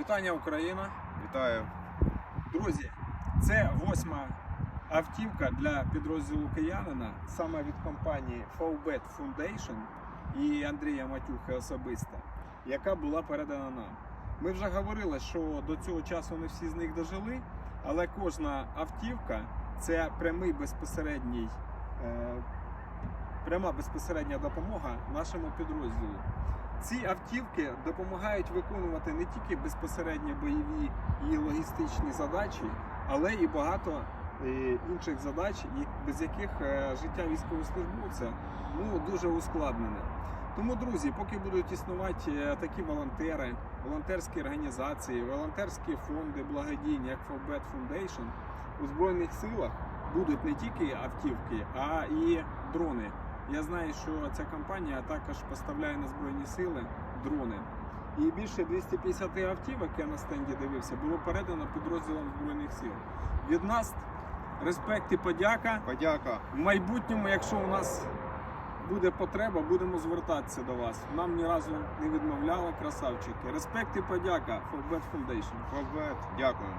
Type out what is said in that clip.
Вітання Україна! Вітаю. Друзі, це восьма автівка для підрозділу киянина саме від компанії Fowbet Foundation і Андрія Матюхи особисто, яка була передана нам. Ми вже говорили, що до цього часу не всі з них дожили, але кожна автівка це прямий безпосередній. е, Пряма безпосередня допомога нашому підрозділу. Ці автівки допомагають виконувати не тільки безпосередньо бойові і логістичні задачі, але і багато е, інших задач, без яких е, життя військовослужбовця ну, дуже ускладнене. Тому, друзі, поки будуть існувати е, такі волонтери, волонтерські організації, волонтерські фонди благодійні, як Fowbet Foundation, у Збройних силах будуть не тільки автівки, а і дрони. Я знаю, що ця компанія також поставляє на Збройні сили дрони. І більше 250 автівок, я на стенді дивився, було передано підрозділам Збройних сил. Від нас респект і подяка. Подяка. В майбутньому, якщо у нас буде потреба, будемо звертатися до вас. Нам ні разу не відмовляли красавчики. Респект і подяка Fowbet Foundation. Фавбет. Дякую.